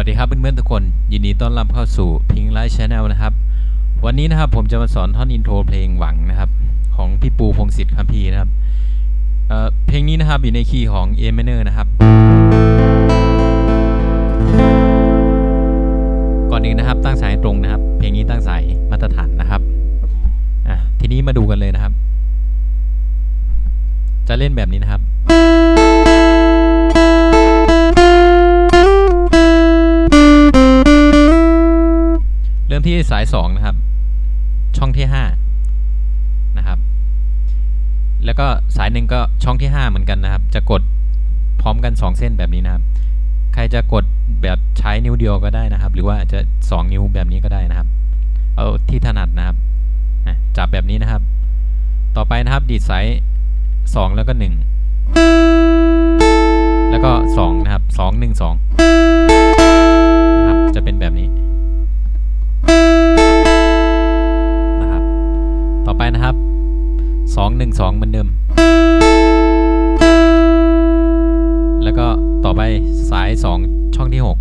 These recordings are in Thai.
สวัสดีครับเพื่อนๆทุกคน ยินดีต้อนรับเข้าสู่พิงไลท์ชาแนลนะครับ วันนี้นะครับผมจะมาสอนท่อนอินโทรเพลงหวังนะครับ ของพี่ปูพงศิษฐ์คัมภีร์นะครับเเพลงนี้นะครับอยู่ในคีย์ของ A minor นะครับ ก่อนอื่นนะครับตั้งสายตรงนะครับ เพลงนี้ตั้งสายมาตรฐานนะครับทีนี้มาดูกันเลยนะครับ จะเล่นแบบนี้นะครับ มที่สายสองนะครับ ช่องที่ห้านะครับ แล้วก็สายหนึ่งก็ช่องที่ห้าเหมือนกันนะครับ จะกดพร้อมกันสองเส้นแบบนี้นะครับ ใครจะกดแบบใช้นิ้วเดียวก็ได้นะครับ หรือว่าจะสองนิ้วแบบนี้ก็ได้นะครับ เอาที่ถนัดนะครับจับแบบนี้นะครับ ต่อไปนะครับดีดสายสองแล้วก็หนึ่งแล้วก็สองนะครับสองหนึ่งสองนะครับจะเป็นแบบนี้ 1 2 เหมือนเดิม แล้วก็ต่อไปสาย 2 ช่องที่ 6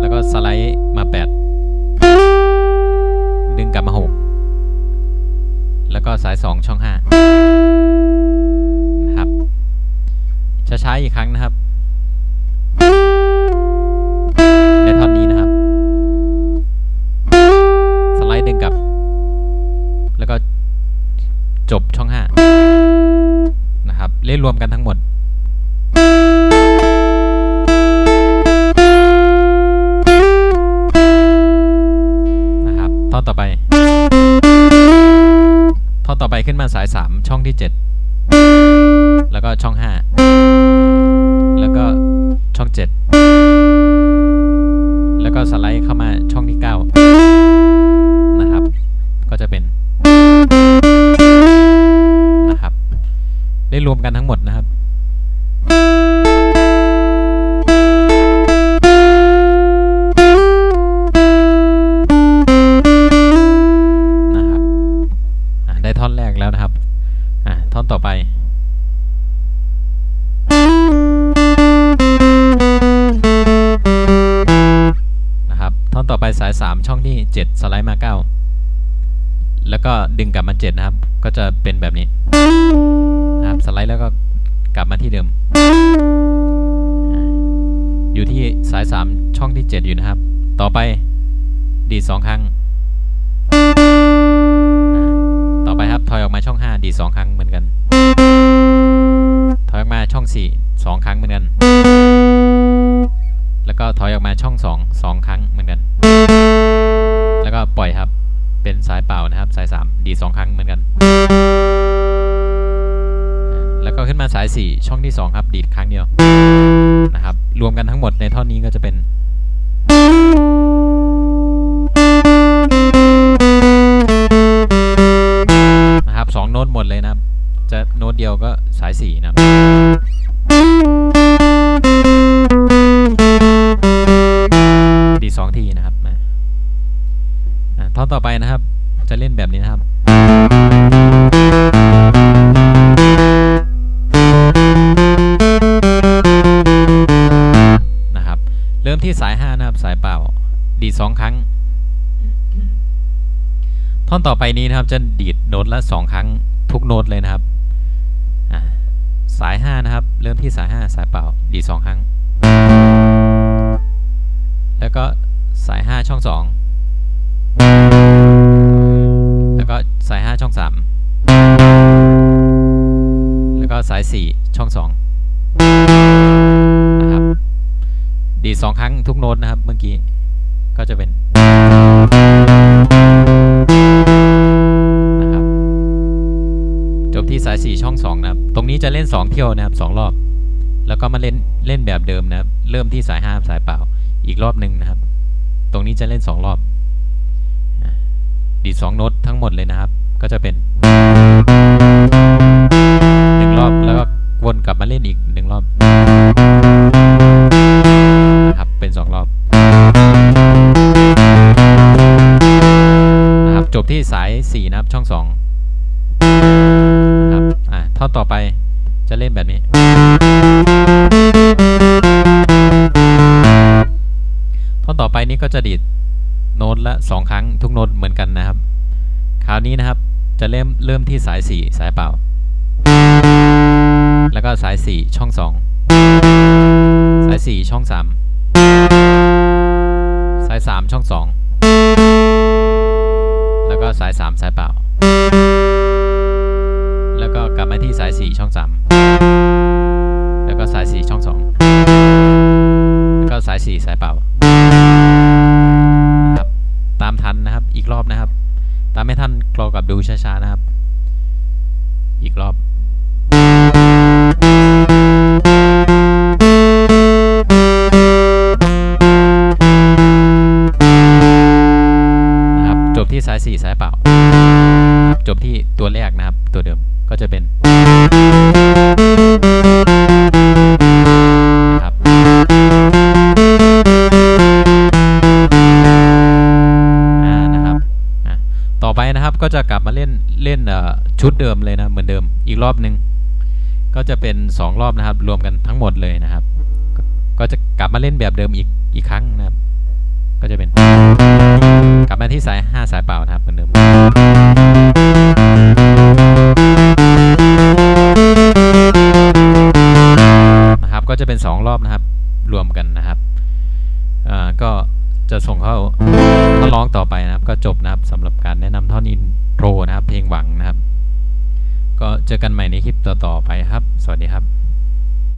แล้วก็สไลด์มา 8 ดึงกลับมา 6 แล้วก็สาย 2 ช่อง 5 ครับช้าๆอีกครั้งนะครับในท่อนนี้นะครับ นะครับเล่นรวมกันทั้งหมดนะครับท่อนต่อไปท่อนต่อไปขึ้นมาสาย 3 ช่องที่ 7 แล้วก็ช่อง 5 แล้วก็ช่อง 7 แล้วก็สไลด์เข้ามาช่องที่ 9 นะครับ ก็จะเป็นนะครับ ได้รวมกันทั้งหมด ก็ดึงกลับมา 7 นะครับ ก็จะเป็นแบบนี้นะครับสไลด์แล้วก็กลับมาที่เดิม อยู่ที่สาย 3 ช่องที่ 7 อยู่นะครับ ต่อไปดีด2ครั้ง ต่อไปครับถอยออกมาช่อง 5 ดีด2ครั้งเหมือนกัน ถอยออกมาช่อง 4 2 ครั้งเหมือนกัน แล้วก็ถอยออกมาช่อง 2 นะครับสาย 3 ดีด2ครั้งเหมือนกัน แล้วก็ขึ้นมาสาย 4 ช่องที่ 2 ครับ ดีดครั้งเดียวนะครับ รวมกันทั้งหมดในท่อนนี้ก็จะเป็นนะครับสองโน้ตหมดเลยนะครับ จะโน้ตเดียวก็สายสี่นะครับดีดสองทีนะครับท่อนต่อไปนะครับ จะเล่นแบบนี้นะครับ นะครับ เริ่มที่สาย 5 นะครับ สายเปล่า ดีดสองครั้ง ท่อนต่อไปนี้นะครับ จะดีดโน้ตละสองครั้งทุกโน้ตเลยนะครับ สาย 5 นะครับ เริ่มที่สาย 5 สายเปล่า ดีดสองครั้ง แล้วก็สาย 5 ช่อง 2 แล้วก็สาย 4 ช่อง2นะครับ ดีสองครั้งทุกโน้ตนะครับเมื่อกี้ ก็จะเป็นนะครับจบที่สาย 4 ช่อง 2 นะครับ ตรงนี้จะเล่น 2 เที่ยวนะครับ 2 รอบ แล้วก็มาเล่นเล่นแบบเดิมนะครับ เริ่มที่สาย 5 สายเปล่า อีกรอบหนึ่งนะครับ ตรงนี้จะเล่น 2 รอบ ดีด2โน้ตทั้งหมดเลยนะครับ ก็จะเป็น กลับมาเล่นอีก1รอบนะครับเป็น 2 รอบนะครับจบที่สาย 4 นะครับช่อง2ครับอะท่อนต่อไปจะเล่นแบบนี้ท่อนต่อไปนี้ก็จะดีดโน้ตละสองครั้งทุกโน้ตเหมือนกันนะครับ คราวนี้นะครับจะเริ่มเริ่มที่สายสี่สายเปล่า แล้วก็สายสี่ช่องสองสายสี่ช่องสามสายสามช่องสองแล้วก็สายสามสายเปล่า แล้วก็กลับมาที่สายสี่ช่องสามแล้วก็สายสี่ช่องสองแล้วก็สายสี่สายเปล่าครับตามทันนะครับอีกรอบนะครับ ตามให้ท่านกรอกับดูช้าๆนะครับ อีกรอบ จบที่สายสี่สายเปล่า จบที่ตัวแรกนะครับ ตัวเดิมก็จะเป็นนะครับอ่านะครับอะต่อไปนะครับก็จะกลับมาเล่นเล่นชุดเดิมเลยนะเหมือนเดิมอีกรอบหนึ่งก็จะเป็นสองรอบนะครับ รวมกันทั้งหมดเลยนะครับ ก็จะกลับมาเล่นแบบเดิมอีกอีกครั้งนะครับ ก็จะเป็น กลับมาที่สาย 5 สายเปล่านะครับเหมือนเดิมนะครับก็จะเป็น 2 รอบนะครับ รวมกันนะครับอ่าก็จะส่งเข้าถ้าร้องต่อไปนะครับ ก็จบนะครับสำหรับการแนะนำท่อนอินโทรนะครับ เพลงหวังนะครับ ก็เจอกันใหม่ในคลิปต่อๆไปครับ สวัสดีครับ